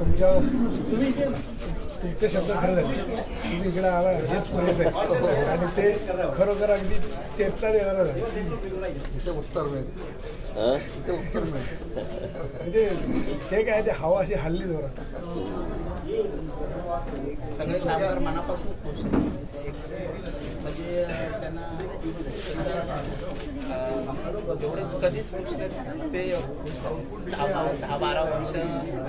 तुमच्या तुमचे शब्द खरं झाले. तुम्ही इकडे आला हेच पुरेस आहे. आणि ते खरोखर अगदी चेतना देणारं झालं. इथे उत्तर मिळेल. हां? इथे उत्तर मिळेल. म्हणजे जे काय ते हवा अशी हल्ली जोरात. सगळे कामगार मनापासून खुश म्हणजे अं, त्यांना एवढे कधीच खुश नाहीत. ते दहा दहा बारा वर्ष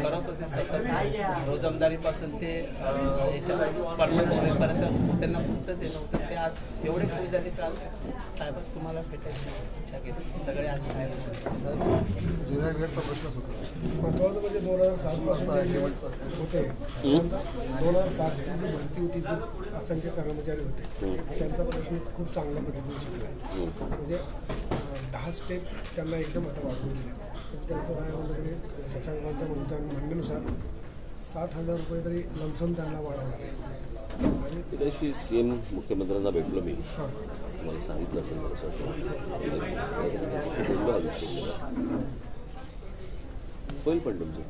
करत होते सतत. रोजमदारीपासून ते याच्या परमनंट त्यांना पुढचंच येत नव्हतं. ते आज एवढे खुश झाले काल साहेब तुम्हाला भेटायची इच्छा केली. सगळे आज. जुन्या गेटचा प्रश्नच होता. म्हणजे दोन हजार सात पासून जे होते दोन हजार सातची जी भरती होती जी असंख्य कर्मचारी होते त्यांचा प्रश्न खूप चांगल्या पद्धतीने शिकला म्हणजे दहा स्टेप त्यांना एकदम आता वाढवून दिले म्हणजे त्यांचं काय तरी शशांकांच्या म्हणण्यानुसार सात हजार रुपये तरी लमसम त्यांना आहे आणि त्या दिवशी सी एम मुख्यमंत्र्यांना भेटलो मी हां मला सांगितलं असेल मला असं वाटतं हा. होईल पण तुमचं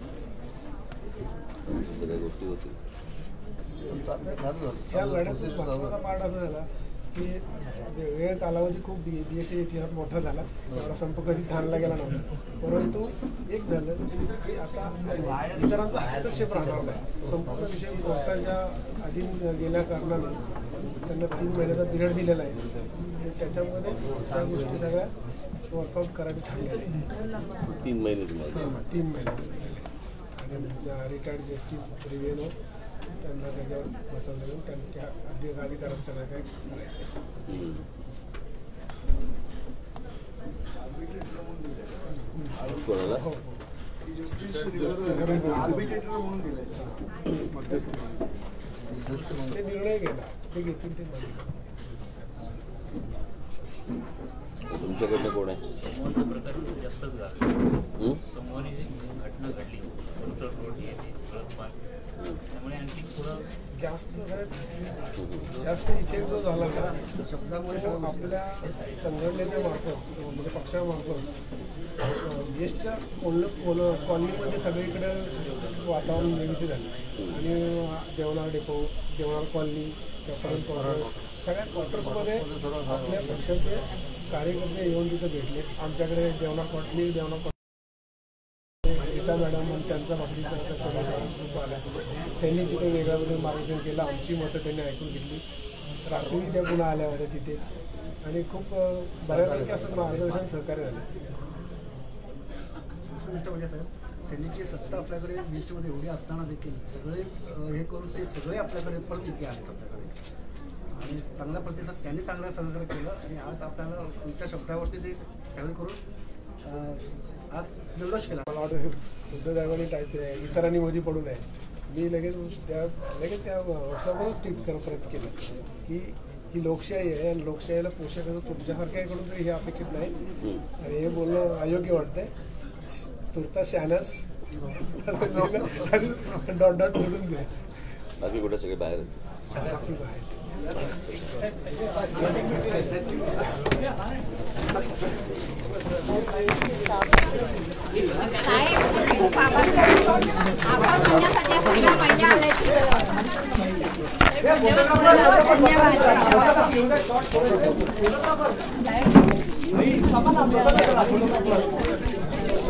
सगळ्या गोष्टी होतील या लढ्यात पार्ट असा झाला की म्हणजे वेळ कालावधी खूप बी बी एस टी इतिहास मोठा झाला. एवढा संप कधी थांबला गेला नव्हता. परंतु एक झालं की आता इतरांचा हस्तक्षेप राहणार नाही. संपूर्ण विषय कोर्टाच्या अधीन गेल्या कारणाने त्यांना तीन महिन्याचा पिरियड दिलेला आहे. आणि त्याच्यामध्ये त्या गोष्टी सगळ्या वर्कआउट करायला थांबलेल्या तीन महिने तीन महिने रिटायर्ड जस्टिस रिव्हेनो त्यांना त्याच्यावर बसवलं जाऊन त्यांच्या अधिक अधिकारात सगळं काही करायचं. कोणाला? हो ते निर्णय घ्यायला ते घेतील ते मान्य. तुमच्याकडनं कोण आहे? प्रकार खूप जास्तच हं? जी घटना घडली रोड रोड हे ते सगळं पान त्यामुळे आणखी थोडं जास्त साहेब जास्त इफेक्ट जो झाला का तो आपल्या संघटनेच्या मार्फत म्हणजे पक्षामार्फत देशच्या कोल्ह कोल कॉलनीमध्ये सगळीकडे वातावरण निर्मिती झालं. आणि देवनार डेपो देवनार कॉलनी सगळ्या क्वार्टर्समध्ये आपल्या पक्षाचे कार्यकर्ते येऊन तिथं भेटले. आमच्याकडे देवना कॉटली देवना गीता मॅडम आणि त्यांचा बाकीचा त्यांनी तिथे वेगळ्या वेगळं मार्गदर्शन केलं. आमची मतं त्यांनी ऐकून घेतली. रात्री त्या पुन्हा आल्या होत्या तिथेच. आणि खूप बऱ्यापैकी असं मार्गदर्शन सहकार्य झालं. गोष्ट म्हणजे सत्ता आपल्याकडे लिस्टमध्ये एवढी असताना देखील सगळे हे करून ते सगळे आपल्याकडे परत इथे आहेत आणि चांगला प्रतिसाद त्यांनी चांगला सहकार्य केलं आणि आज आपल्याला तुमच्या शब्दावरती ते सगळे करून आज निर्दोष केला. मला वाटतं बुद्धदेवाने टाईप केलं आहे इतरांनी मध्ये पडू नये. मी लगेच त्या लगेच त्या व्हॉट्सअपवरच ट्विट कर परत केलं की ही लोकशाही आहे आणि लोकशाहीला पोषक असं तुमच्यासारख्याकडून तरी हे अपेक्षित नाही. आणि हे बोलणं अयोग्य वाटतंय. शहाण्यास आणि डॉट डॉट बोलून दिले बाकी कुठे? सगळे बाहेर आहेत. बाकी काय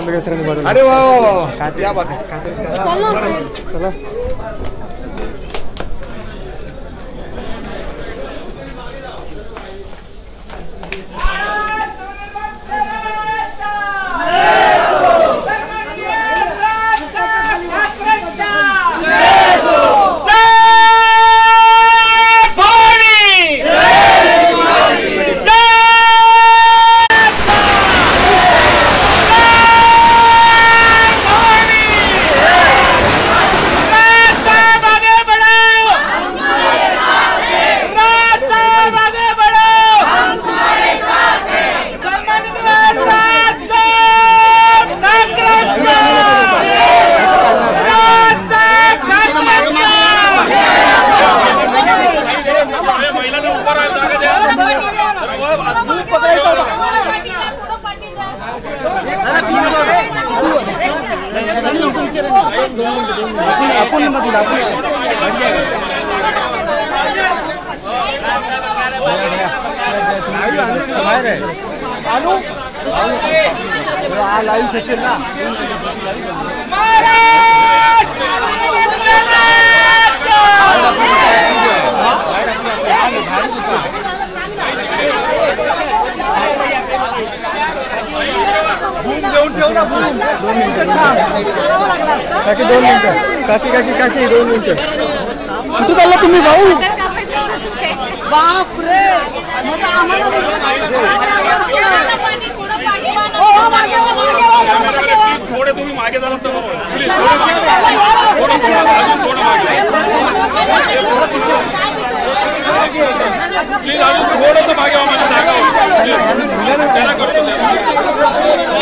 महिला आल्या धन्यवाद अरे वा वा वा क्या बात आहे. चला. काकी दोन मिनिटं. काकी काकी काकी दोन मिनिटं. कुठं चालला तुम्ही भाऊ? बाप रे मग आम्हाला हो हो, हो, मागे जरा मागे. थोडे तुम्ही मागे झाला तर थोडं थोडं अजून थोडं मागे. प्लीज अजून थोडंसं मागे माझ्या जागा. त्याला करतो त्याला.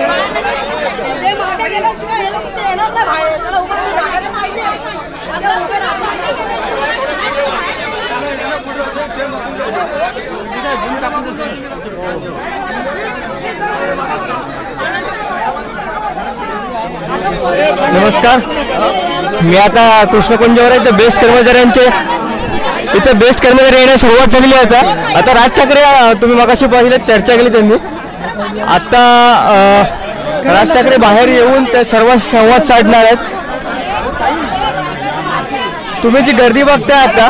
ते मागे गेल्याशिवाय हे लोक ते येणार नाही बाहेर त्याला उभं राहायला जागा तर पाहिजे आता उभे नमस्कार. मी आता कृष्णकुंजवर आहे तर बेस्ट कर्मचाऱ्यांचे इथे बेस्ट कर्मचारी येण्यास सुरुवात झालेली आहे आता. आता राज ठाकरे तुम्ही मगाशी पाहिलं चर्चा केली त्यांनी. आता राज ठाकरे बाहेर येऊन ते सर्व संवाद साधणार आहेत. तुम्ही जी गर्दी बघताय आता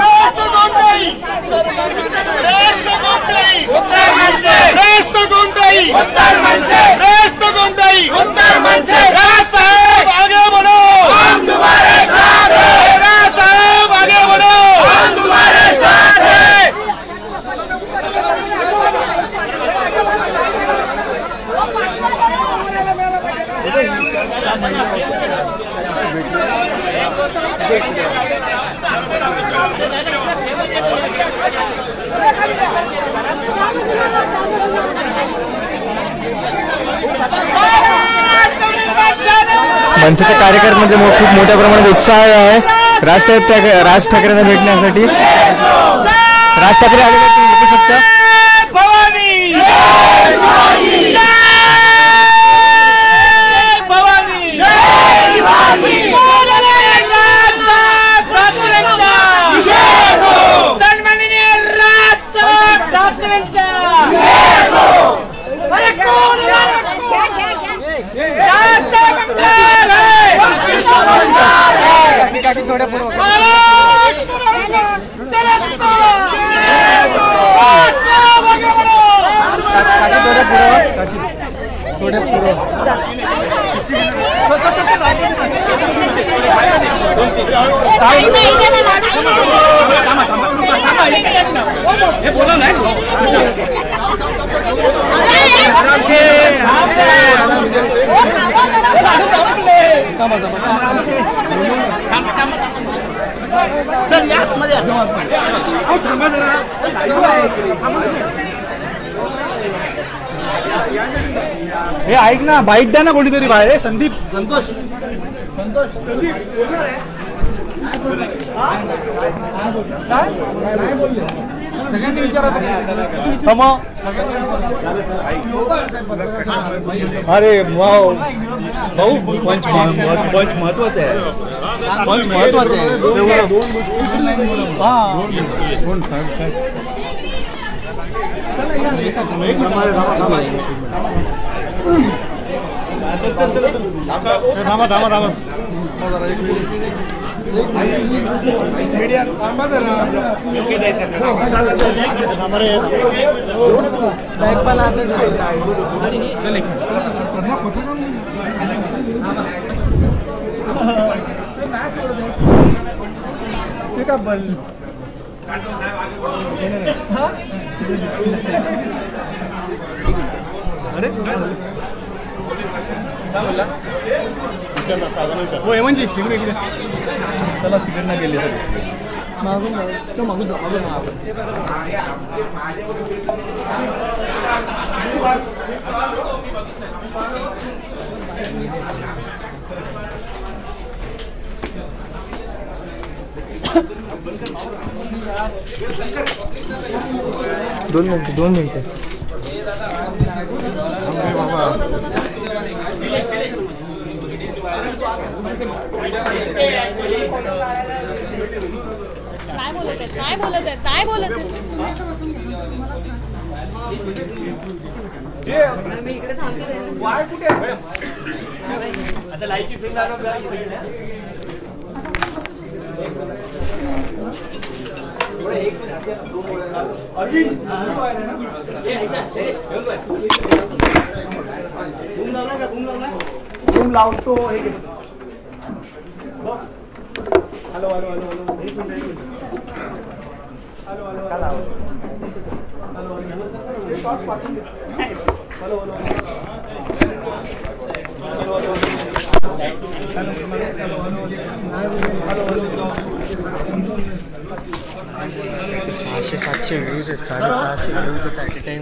Anduare sare! मनसेच्या कार्यकर्त्यांमध्ये म्हणजे मो- खूप मोठ्या प्रमाणात उत्साह आहे. राजसाहेब ठाकरे राज ठाकरेंना भेटण्यासाठी. राज ठाकरे आलेले आहेत, तुम्ही बघू शकता. গাড়ি ধরে পড়ো কাকি ধরে পড়ো কাকি ধরে পড়ো बोला नाही हे ऐक ना बाईक द्या ना कोणीतरी बाहेर. हे संदीप. संतोष काय विचारा अरे भाऊ भाऊ पंच पंच महत्वाचं आहे. पंच महत्वाचं आहे. हा कोण थांबा जरा. बल हो हेमंतजी इकडे इकडे. चला तिकडनं गेले सगळे. मागून जाऊ मागून जाऊ मागून दोन मिनिटं दोन मिनिटं. काय बोलत आहेत काय बोलत आहेत काय बोलत मी लावतो हे घे. हॅलो हॅलो हॅलो हॅलो एक मिनिट एक minute hello hello hello hello hello hello हे शॉर्ट्स पाठवून दे हॅलो हॅलो हॅलो हॅलो सहाशे सातशे व्ह्यूज आहेत साडेसहाशे व्ह्यूज आहेत ॲट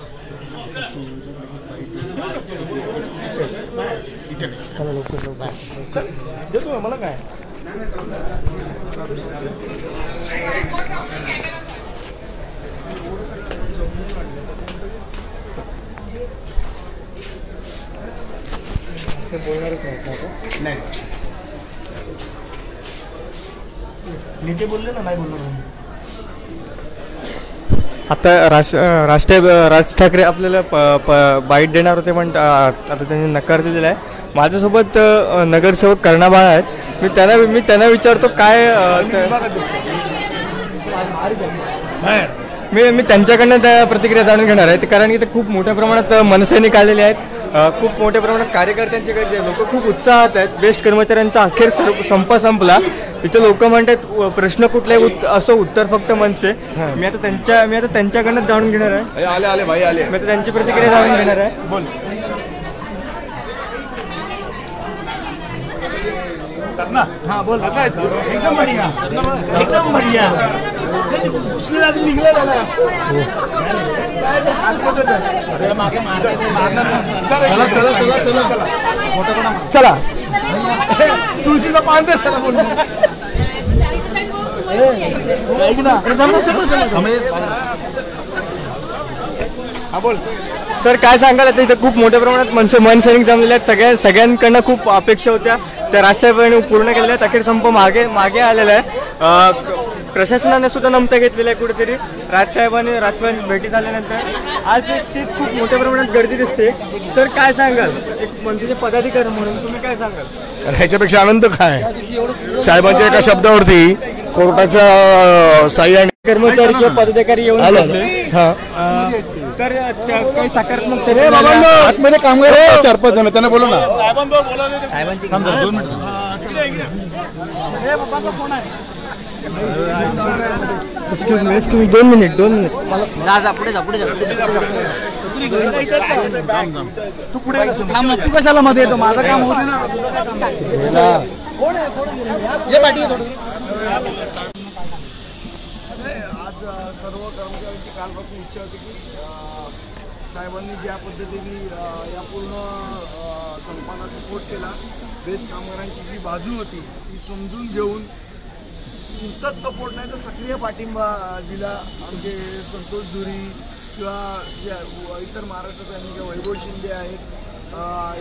चला लवकर लवकर देतो ना मला काय बोलणारच नाही? नाही बोलले ना नाही बोललो आता राज राष्ट्रीय राज ठाकरे आपल्याला प प बाईट देणार होते पण आता त्यांनी नकार दिलेला आहे. माझ्यासोबत नगरसेवक कर्णाबाळ आहेत. मी त्यांना मी त्यांना विचारतो काय मी मी त्यांच्याकडनं त्या प्रतिक्रिया जाणून घेणार आहे. कारण की ते खूप मोठ्या प्रमाणात मनसैनिक आलेले आहेत. खूप मोठ्या प्रमाणात कार्यकर्त्यांचे लोक खूप उत्साहात आहेत. बेस्ट कर्मचाऱ्यांचा अखेर संप संपला. इथे लोक म्हणतात प्रश्न कुठले उत असं उत्तर फक्त मनसे. मी आता त्यांच्या मी आता त्यांच्याकडनं जाणून घेणार आहे. आले आले भाई आले. मी आता त्यांची प्रतिक्रिया जाणून घेणार आहे. बोल. करना हाँ बोल. काय तू एकदम बढ़िया. एकदम बढ़िया. उसने आज निघला ना. चला चला चला चला. चला. तुळशीचा पान दे त्याला बोल हा बोल सर काय सांगाल? आता इथं खूप मोठ्या प्रमाणात मनसे मनसैनिक जमलेले आहेत. सगळ्या सगळ्यांकडनं खूप अपेक्षा होत्या. त्या राष्ट्रपतींनी पूर्ण केलेल्या आहेत अखेर संप मागे मागे आलेला आहे. प्रशासनाने सुद्धा नमतं घेतलेलं आहे कुठेतरी. राजसाहेबांनी राजसाहेबांनी भेटी झाल्यानंतर. आज एक तीच खूप मोठ्या प्रमाणात गर्दी दिसते. सर काय सांगाल? एक मनसेचे पदाधिकारी म्हणून तुम्ही काय सांगाल? ह्याच्यापेक्षा आनंद काय? साहेबांच्या एका शब्दावरती कोर्टाच्या साह्याने कर्मचारी किंवा पदाधिकारी येऊन आलं. हा. तर काही सकारात्मक आतमध्ये कामगार आहेत, चार पाच जण त्यांना बोलू ना. जरा, दोन मिनिटं. एक्सक्यूज मी एक्सक्यूज दोन मिनिट दोन मिनिट मला जा जा पुढे जा पुढे जा तू पुढे थांब ना, तू कशाला मध्ये येतो माझं काम होते ना तुझं काय काम आहे? ये पाठी थोडं. आज सर्व कर्मचाऱ्यांची कालपासून इच्छा होती की साहेबांनी ज्या पद्धतीने या पूर्ण संपाला सपोर्ट केला बेस्ट कामगारांची जी बाजू होती ती समजून घेऊन नुसताच सपोर्ट नाही तर सक्रिय पाठिंबा दिला आमचे संतोष धुरी किंवा ज्या इतर महाराष्ट्राचे आणि जे वैभव शिंदे आहेत.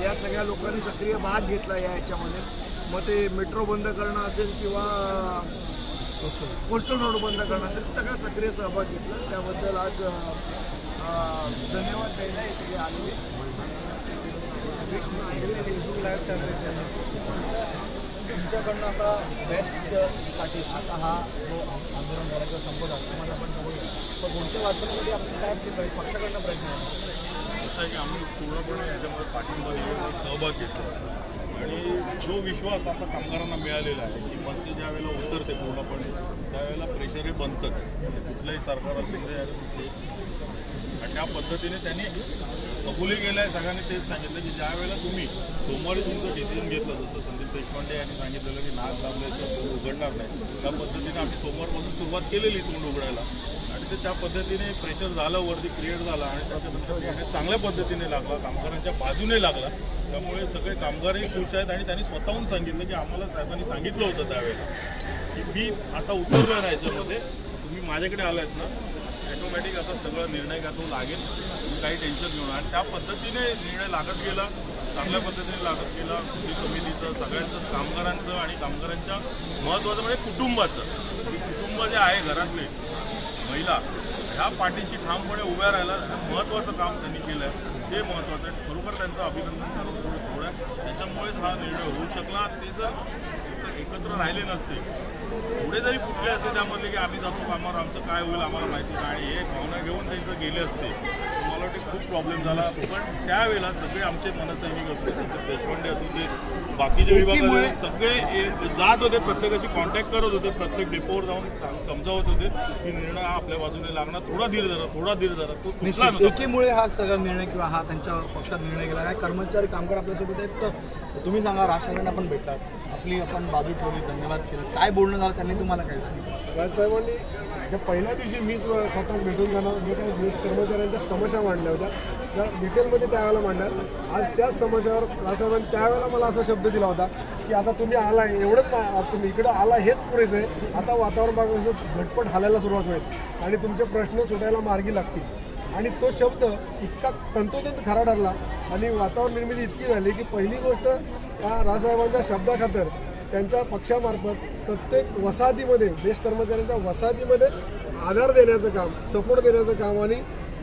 या सगळ्या लोकांनी सक्रिय भाग घेतला या ह्याच्यामध्ये मग ते मेट्रो बंद करणं असेल किंवा पोस्टल रोड बंद करणं असेल सगळा सक्रिय सहभाग घेतला. त्याबद्दल आज धन्यवाद द्यायला इथे आलेले. तुमच्याकडनं आता बेस्टसाठी आता हा जो आंदोलन झाला किंवा संप झाला आपण समोर पण पुढच्या वाचनामध्ये आपण काय प्रयत्न- पक्षाकडनं प्रयत्न असं आहे की आम्ही पूर्णपणे याच्यामध्ये पाठिंबा देऊन सहभाग घेतो. आणि जो विश्वास आता कामगारांना मिळालेला आहे की मनसे ज्या वेळेला उतरते पूर्णपणे त्यावेळेला प्रेशर हे बनतंच. कुठलंही सरकार असेल आणि त्या पद्धतीने त्यांनी कबुली गेलाय सगळ्यांनी तेच सांगितलं की ज्या वेळेला तुम्ही सोमवारी तुमचं डिसिजन घेतलं जसं संदीप देशपांडे यांनी सांगितलेलं की नाक दाबल्याचं तोंड उघडणार नाही. त्या पद्धतीने आम्ही सोमवारपासून सुरुवात केलेली तोंड उघडायला. आणि ते त्या पद्धतीने प्रेशर झालं वरती क्रिएट झाला आणि त्याच्यानंतर निर्णय चांगल्या पद्धतीने लागला कामगारांच्या बाजूने लागला. त्यामुळे सगळे कामगारही खुश आहेत आणि त्यांनी स्वतःहून सांगितलं की आम्हाला साहेबांनी सांगितलं होतं त्यावेळेला की मी आता उतरलो आहे याच्यामध्ये तुम्ही माझ्याकडे आलायत ना ॲटोमॅटिक आता सगळा निर्णय का तो लागेल. तुम्ही काही टेन्शन घेऊ नका. आणि त्या पद्धतीने निर्णय लागत गेला. चांगल्या पद्धतीने लागत गेला. कृती समितीचं सगळ्यांचं कामगारांचं आणि कामगारांच्या महत्त्वाचं म्हणजे कुटुंबाचं. कुटुंब जे आहे घरातले महिला ह्या पाठीशी ठामपणे उभ्या राहिला महत्त्वाचं काम त्यांनी केलं आहे ते महत्त्वाचं आहे. खरोखर त्यांचं अभिनंदन करून थोडं थोडं आहे. त्याच्यामुळेच हा निर्णय होऊ शकला. ते जर एकत्र राहिले नसते पुढे जरी कुठले असते त्यामधले की आम्ही जातो कामावर आमचं काय होईल आम्हाला माहिती नाही. आणि हे भावना घेऊन ते जर गेले असते. मला वाटते खूप प्रॉब्लेम झाला. पण त्यावेळेला सगळे आमचे मनसैनिक असू संदीप देशपांडे असू दे बाकीचे विभागाचे सगळे जात होते प्रत्येकाशी कॉन्टॅक्ट करत होते प्रत्येक डेपोवर जाऊन समजावत होते की निर्णय हा आपल्या बाजूने लागणार थोडा धीर धरा थोडा धीर धरा. तो एकीमुळे हा सगळा निर्णय किंवा हा त्यांच्या पक्षात निर्णय केला काय कर्मचारी कामगार आपल्यासोबत आहेत? तर तुम्ही सांगा राज ठाकरेंना पण भेटलात आपली आपण बाजू ठेवली धन्यवाद केलं. काय बोलणं झालं? त्यांनी तुम्हाला काय सांगितलं? राजसाहेबांनी ज्या पहिल्या दिवशी मी स्वतः भेटून जाणार जे काही वीस कर्मचाऱ्यांच्या समस्या मांडल्या होत्या. त्या डिटेलमध्ये त्यावेळेला मांडल्या. आज त्याच समस्यावर राजसाहेबांनी त्यावेळेला मला असा शब्द दिला होता की आता तुम्ही आला एवढंच मा- तुम्ही इकडं आला हेच पुरेसं आहे. आता वातावरण बघा असं झटपट हालायला सुरुवात होईल आणि तुमचे प्रश्न सुटायला मार्गी लागतील. आणि तो शब्द इतका तंतोतंत खरा ठरला आणि वातावरण निर्मिती इतकी झाली की पहिली गोष्ट या राजसाहेबांच्या शब्दाखातर त्यांच्या पक्षामार्फत प्रत्येक वसाहतीमध्ये देश कर्मचाऱ्यांच्या वसाहतीमध्ये आधार देण्याचं काम सपोर्ट देण्याचं काम आणि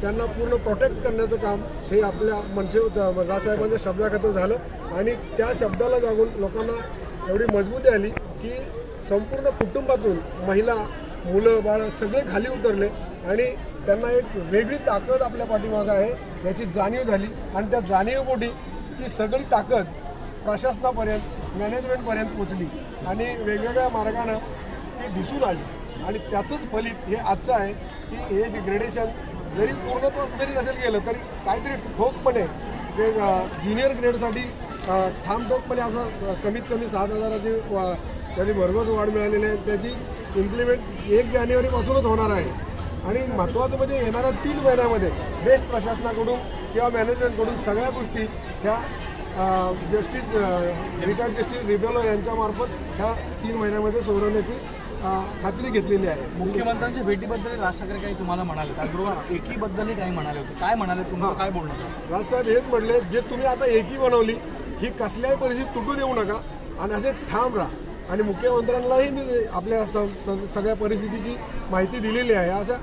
त्यांना पूर्ण प्रोटेक्ट करण्याचं काम हे आपल्या मनसे रासाहेबांच्या शब्दाखातं झालं. आणि त्या शब्दाला जागून लोकांना एवढी मजबूती आली की संपूर्ण कुटुंबातून महिला मुलं बाळं सगळे खाली उतरले आणि त्यांना एक वेगळी ताकद आपल्या पाठीमागं आहे याची जाणीव झाली. आणि त्या जाणीवपोटी ती सगळी ताकद प्रशासनापर्यंत मॅनेजमेंटपर्यंत पोचली आणि वेगवेगळ्या मार्गानं ती दिसून आली. आणि त्याचंच फलित हे आजचं आहे की हे जे ग्रेडेशन जरी पूर्णत्वास जरी नसेल गेलं तरी काहीतरी ठोकपणे जे ज्युनियर ग्रेडसाठी ठामठोकपणे असं कमीत कमी सात हजाराची वा- त्याची भरघोस वाढ मिळालेली आहे. त्याची इम्प्लिमेंट एक जानेवारीपासूनच होणार आहे. आणि महत्त्वाचं म्हणजे येणाऱ्या तीन महिन्यामध्ये बेस्ट प्रशासनाकडून किंवा मॅनेजमेंटकडून सगळ्या गोष्टी ह्या जस्टिस रिटायर्ड जस्टिस रिबेलो यांच्यामार्फत ह्या तीन महिन्यामध्ये सोडवण्याची खात्री घेतलेली आहे. मुख्यमंत्र्यांच्या भेटीबद्दल राज ठाकरे काही तुम्हाला म्हणाले त्याचबरोबर एकीबद्दलही काही म्हणाले होते. काय म्हणाले तुमचं काय बोलणं झालं? राजसाहेब हेच म्हटले जे तुम्ही आता एकी बनवली ही कसल्याही परिस्थितीत तुटू देऊ नका आणि असे ठाम राहा. आणि मुख्यमंत्र्यांनाही मी आपल्या सगळ्या परिस्थितीची माहिती दिलेली आहे. अशा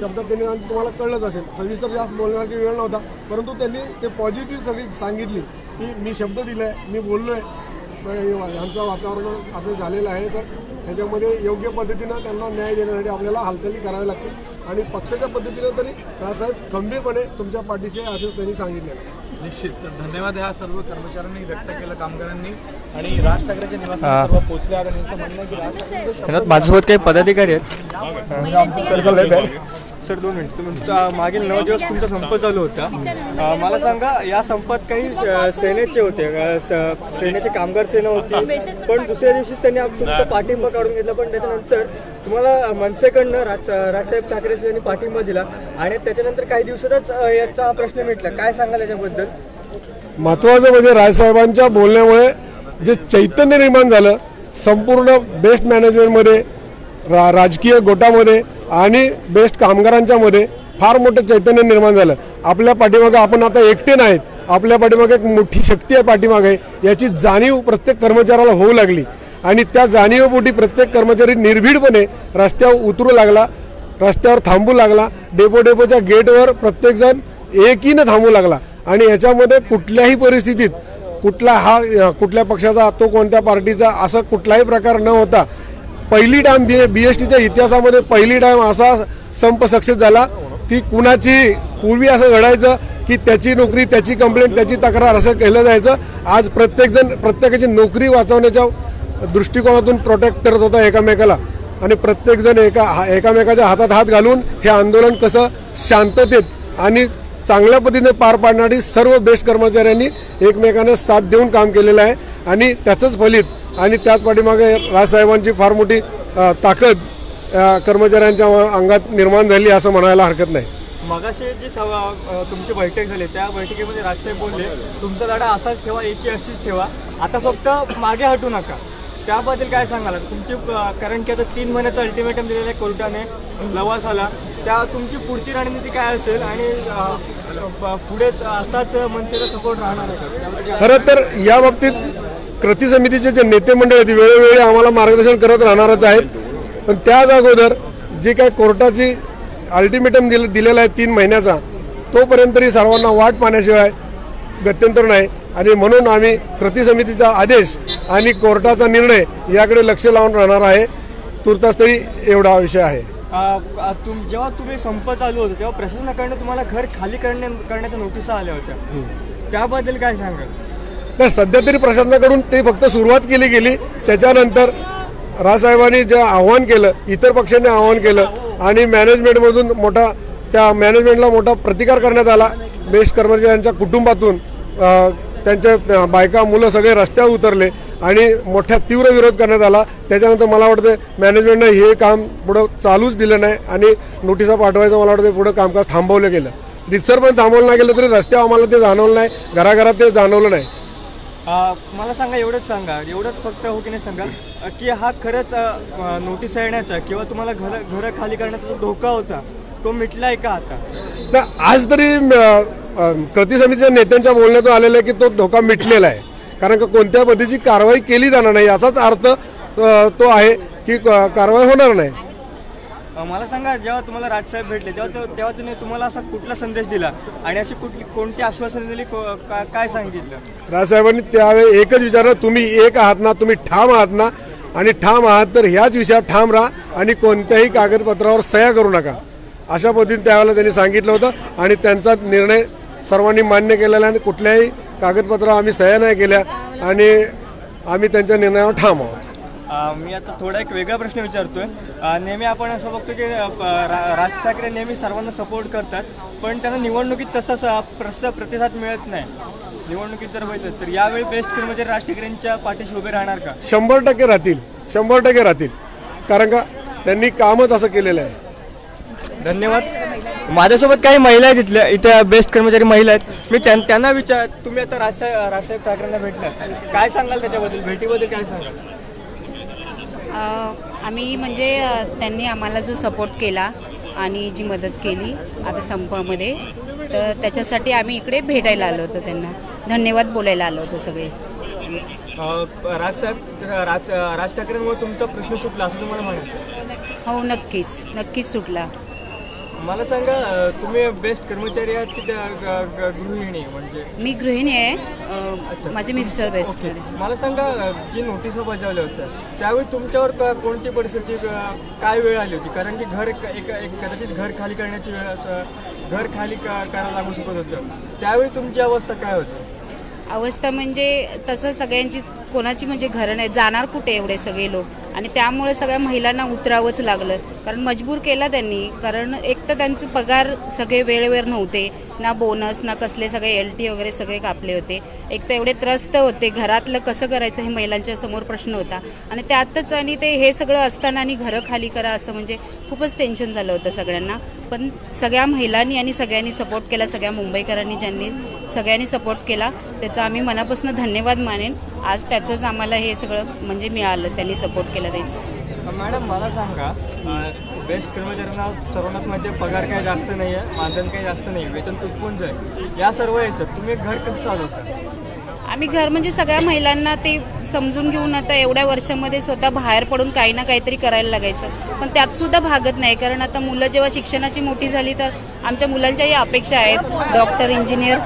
शब्दात त्यांनी आणि तुम्हाला कळलंच असेल. सविस्तर जास्त बोलण्यासारखी वेळ नव्हता परंतु त्यांनी ते पॉझिटिव्ह सगळी सांगितली की मी शब्द दिला आहे मी बोललो आहे यांचं वातावरण असं झालेलं आहे तर त्याच्यामध्ये योग्य पद्धतीनं त्यांना न्याय देण्यासाठी आपल्याला हालचाली कराव्या लागतील. आणि पक्षाच्या पद्धतीनं तरी राजसाहेब खंबीरपणे तुमच्या पाठीशी आहे असंच त्यांनी सांगितलेलं आहे. निश्चित. तर धन्यवाद ह्या सर्व कर्मचाऱ्यांनी व्यक्त केलं कामगारांनी. आणि राज ठाकरेच्या निवासात सर्व पोहोचले आहेत आणि यांचं म्हणणं आहे की राज ठाकरे माझ्यासोबत काही पदाधिकारी आहेत. सर दोन मिनिट तुम्ही तुमचा मागील नऊ दिवस तुमचा संप चालू होता मला सांगा या संपात काही सेनेचे होते स- सेनेचे कामगार सेना होती पण दुसऱ्या दिवशीच त्यांनी तुमचा पाठिंबा काढून घेतला पण त्याच्यानंतर तुम्हाला मनसेकडनं राज राजसाहेब ठाकरे यांनी पाठिंबा दिला आणि त्याच्यानंतर काही दिवसातच याचा प्रश्न मिटला. काय सांगाल याच्याबद्दल? महत्त्वाचं म्हणजे राजसाहेबांच्या बोलण्यामुळे जे चैतन्य निर्माण झालं संपूर्ण बेस्ट मॅनेजमेंटमध्ये रा राजकीय गोटामध्ये आणि बेस्ट कामगारांच्यामध्ये फार मोठं चैतन्य निर्माण झालं. आपल्या पाठीमागं आपण आता एकटे नाहीत. आपल्या पाठीमागे एक मोठी शक्ती आहे पाठीमागे. याची जाणीव प्रत्येक कर्मचाऱ्याला होऊ लागली. आणि त्या जाणीवपोटी प्रत्येक कर्मचारी निर्भीडपणे रस्त्यावर उतरू लागला रस्त्यावर थांबू लागला डेपो डेपोच्या गेटवर प्रत्येकजण एकीनं थांबू लागला. आणि याच्यामध्ये कुठल्याही परिस्थितीत कुठला हा कुठल्या पक्षाचा तो कोणत्या पार्टीचा असा कुठलाही प्रकार न होता पहिली डॅम बी बी एस टीच्या इतिहासामध्ये पहिली डॅम असा संप सक्सेस झाला की कुणाची पूर्वी असं घडायचं की त्याची नोकरी त्याची कंप्लेंट त्याची तक्रार असं केलं जायचं. आज प्रत्येकजण प्रत्येकाची नोकरी वाचवण्याच्या दृष्टिकोनातून प्रोटेक्ट करत होता एकामेकाला. आणि प्रत्येकजण एका हा- एकामेकाच्या हातात हात घालून हे आंदोलन कसं शांततेत आणि चांगल्या पद्धतीने पार पाडणारी सर्व बेस्ट कर्मचाऱ्यांनी एकमेकांना साथ देऊन काम केलेलं आहे. आणि त्याचंच फलित आणि त्याच पाठीमागे राजसाहेबांची फार मोठी ताकद कर्मचाऱ्यांच्या अंगात निर्माण झाली असं म्हणायला हरकत नाही. मगाशी जी अ, तुमची बैठक झाली त्या बैठकीमध्ये राजसाहेब बोलले तुमचा लढा असाच ठेवा एकी अशीच ठेवा. आता फक्त मागे हटू नका. त्याबद्दल काय सांगाल? तुमची कारण की आता तीन महिन्याचं अल्टिमेटम दिलेलं आहे कोर्टाने लवासाला. त्या तुमची पुढची रणनीती काय असेल? आणि पुढेच असाच मनसेचा सपोर्ट राहणार आहे खरं तर या बाबतीत कृती समितीचे जे नेते मंडळ आहेत वेळोवेळी आम्हाला मार्गदर्शन करत राहणारच आहेत. पण त्याच अगोदर जे काही कोर्टाची अल्टिमेटम दिल दिलेला आहे तीन महिन्याचा तोपर्यंत तरी सर्वांना वाट पाहण्याशिवाय गत्यंतर नाही. आणि म्हणून आम्ही कृती समितीचा आदेश आणि कोर्टाचा निर्णय याकडे लक्ष लावून राहणार आहे. तुर्तास तरी एवढा विषय आहे. तुम जेव्हा तुम्ही संप चालू होता तेव्हा प्रशासनाकडनं तुम्हाला घर खाली करण्या करण्याच्या नोटिसा आल्या होत्या. त्याबद्दल काय सांगाल? नाही सध्या तरी प्रशासनाकडून ते फक्त सुरुवात केली गेली. त्याच्यानंतर राजसाहेबांनी जे आव्हान केलं इतर पक्षांनी आव्हान केलं आणि मॅनेजमेंटमधून मोठा त्या मॅनेजमेंटला मोठा प्रतिकार करण्यात आला. बेस्ट कर्मचाऱ्यांच्या कुटुंबातून त्यांच्या बायका मुलं सगळे रस्त्यावर उतरले आणि मोठ्या तीव्र विरोध करण्यात आला. त्याच्यानंतर मला वाटतं मॅनेजमेंटनं हे काम पुढं चालूच दिलं नाही आणि नोटिसा पाठवायचं मला वाटतं पुढं कामकाज थांबवलं गेलं. रितसर पण थांबवलं नाही गेलं तरी रस्त्यावर आम्हाला ते जाणवलं नाही. घराघरात ते जाणवलं नाही. मला सांगा एवढंच सांगा एवढंच फक्त हो की नाही सांगा की हा खरंच नोटीस येण्याचा किंवा तुम्हाला घर घरं खाली करण्याचा जो धोका होता तो मिटलाय का आता? ना आज तरी कृती समितीच्या नेत्यांच्या बोलण्यातून आलेलं आहे की तो धोका मिटलेला आहे. कारण का कोणत्या पद्धतीची कारवाई केली जाणार नाही याचाच अर्थ तो आहे की क- कारवाई होणार नाही. मला सांगा जेव्हा तुम्हाला राजसाहेब भेटले तेव्हा तेव्हा तुम्ही तुम्हाला असा कुठला संदेश दिला? आणि अशी कुठली कोणती आश्वासन दिली? का- काय सांगितलं? राजसाहेबांनी त्यावेळी एकच विचारलं तुम्ही एक आहात ना तुम्ही ठाम आहात ना? आणि ठाम आहात तर ह्याच विषयात ठाम राहा आणि कोणत्याही कागदपत्रावर सह्या करू नका. अशा पद्धतीने त्यावेळेला त्यांनी सांगितलं होतं आणि त्यांचा निर्णय सर्वांनी मान्य केलेला आणि कुठल्याही कागदपत्रावर आम्ही सह्या नाही केल्या आणि आम्ही त्यांच्या निर्णयावर ठाम आहोत. मी आता थोडा एक वेगळा प्रश्न विचारतोय. नेहमी आपण असं बघतो की राज ठाकरे नेहमी सर्वांना सपोर्ट करतात पण त्यांना निवडणुकीत तसाच अ, प्रस प्रतिसाद मिळत नाही. निवडणुकीत जर बघितलं तर यावेळी बेस्ट कर्मचारी राज ठाकरेंच्या पाठीशी उभे राहणार का? शंभर टक्के राहतील. शंभर टक्के राहतील. कारण का त्यांनी कामच असं केलेलं आहे. धन्यवाद. माझ्यासोबत काही महिला आहेत इथल्या इथे बेस्ट कर्मचारी महिला आहेत. मी त्यां- त्यांना विचार तुम्ही आता राजसाहेब राजसाहेब ठाकरेंना भेटला काय सांगाल त्याच्याबद्दल? भेटीबद्दल काय सांगाल? आम्ही म्हणजे त्यांनी आम्हाला जो सपोर्ट केला आणि जी मदत केली आता संपामध्ये तर त्याच्यासाठी आम्ही इकडे भेटायला आलो होतो त्यांना. धन्यवाद बोलायला आलो होतो सगळे. राजसाहेब राज राज ठाकरेंमुळे तुमचा प्रश्न सुटला असं तुम्हाला म्हणायचं हो नक्कीच. नक्कीच सुटला. मला सांगा तुम्ही बेस्ट कर्मचारी आहात की त्या गृहिणी म्हणजे? मी गृहिणी आहे. माझे मिस्टर बेस्टमध्ये मला सांगा जी नोटिसा बजावल्या होत्या त्यावेळी तुमच्यावर क- कोणती परिस्थिती काय वेळ आली होती? कारण की घर एक एक कदाचित घर खाली करण्याची वेळ असं घर खाली क- करायला लागू शकत होतं. त्यावेळी तुमची अवस्था काय होती? अवस्था म्हणजे तसं सगळ्यांचीच कोणाची म्हणजे घरं नाही जाणार कुठे एवढे सगळे लोक? आणि त्यामुळे सगळ्या महिलांना उतरावंच लागलं. कारण मजबूर केला त्यांनी. कारण एक तर त्यांचे पगार सगळे वेळेवर नव्हते. ना बोनस ना कसले सगळे एल टी वगैरे सगळे कापले होते. एक तर एवढे त्रस्त होते. घरातलं कसं करायचं हे महिलांच्या समोर प्रश्न होता. आणि त्यातच आणि ते हे सगळं असताना आणि घरं खाली करा असं म्हणजे खूपच टेन्शन झालं होतं सगळ्यांना. पण सगळ्या महिलांनी आणि सगळ्यांनी सपोर्ट केला. सगळ्या मुंबईकरांनी ज्यांनी सगळ्यांनी सपोर्ट केला. त्याचा आम्ही मनापासून धन्यवाद मानेन. आज त्याचंच आम्हाला हे सगळं म्हणजे मिळालं त्यांनी सपोर्ट केला तेच मॅडम मला सांगा बेस्ट कर्मचाऱ्यांना सर्वांनाच माहिती आहे पगार काही जास्त नाही आहे मानधन काही जास्त नाही वेतन तुटपुंज आहे या सर्व याच्यात तुम्ही घर कसं चालवता? आम्ही घर म्हणजे सगळ्या महिलांना ते समजून घेऊन आता एवढ्या वर्षामध्ये स्वतः बाहेर पडून काही ना काहीतरी करायला लागायचं. पण त्यात सुद्धा भागत नाही कारण आता मुलं जेव्हा शिक्षणाची मोठी झाली तर आमच्या मुलांच्याही अपेक्षा आहेत. डॉक्टर इंजिनियर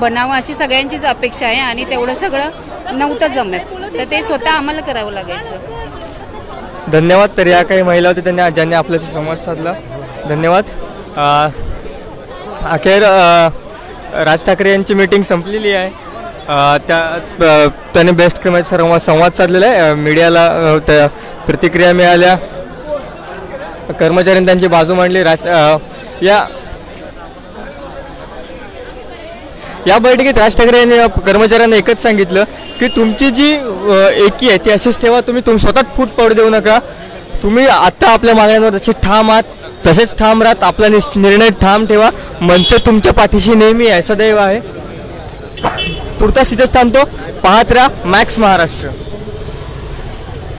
बनावं अशी सगळ्यांचीच अपेक्षा आहे आणि तेवढं सगळं नव्हतं जमत तर ते स्वतः आम्हाला करावं लागायचं. धन्यवाद तर या काही महिला होत्या त्यांनी ज्यांनी आपल्याशी संवाद साधला. धन्यवाद. अखेर राज ठाकरे यांची मीटिंग संपलेली आहे. त्या त्याने बेस्ट क्रमांक सर्व संवाद साधलेला आहे. मीडियाला त्या प्रतिक्रिया मिळाल्या. कर्मचाऱ्यांनी त्यांची बाजू मांडली. राज या या बैठकीत राज ठाकरे यांनी कर्मचाऱ्यांना एकच सांगितलं की तुमची जी एकी आहे ती अशीच ठेवा तुम्ही तुम स्वतःच फूट पडू देऊ नका. तुम्ही आत्ता आपल्या मागण्यांवर तसे ठाम आहात तसेच ठाम राहत आपला निर्णय ठाम ठेवा. मनसे तुमच्या पाठीशी नेहमी आहे सदैव आहे. पुरता तिथेच थांबतो. पाहत राहा मॅक्स महाराष्ट्र.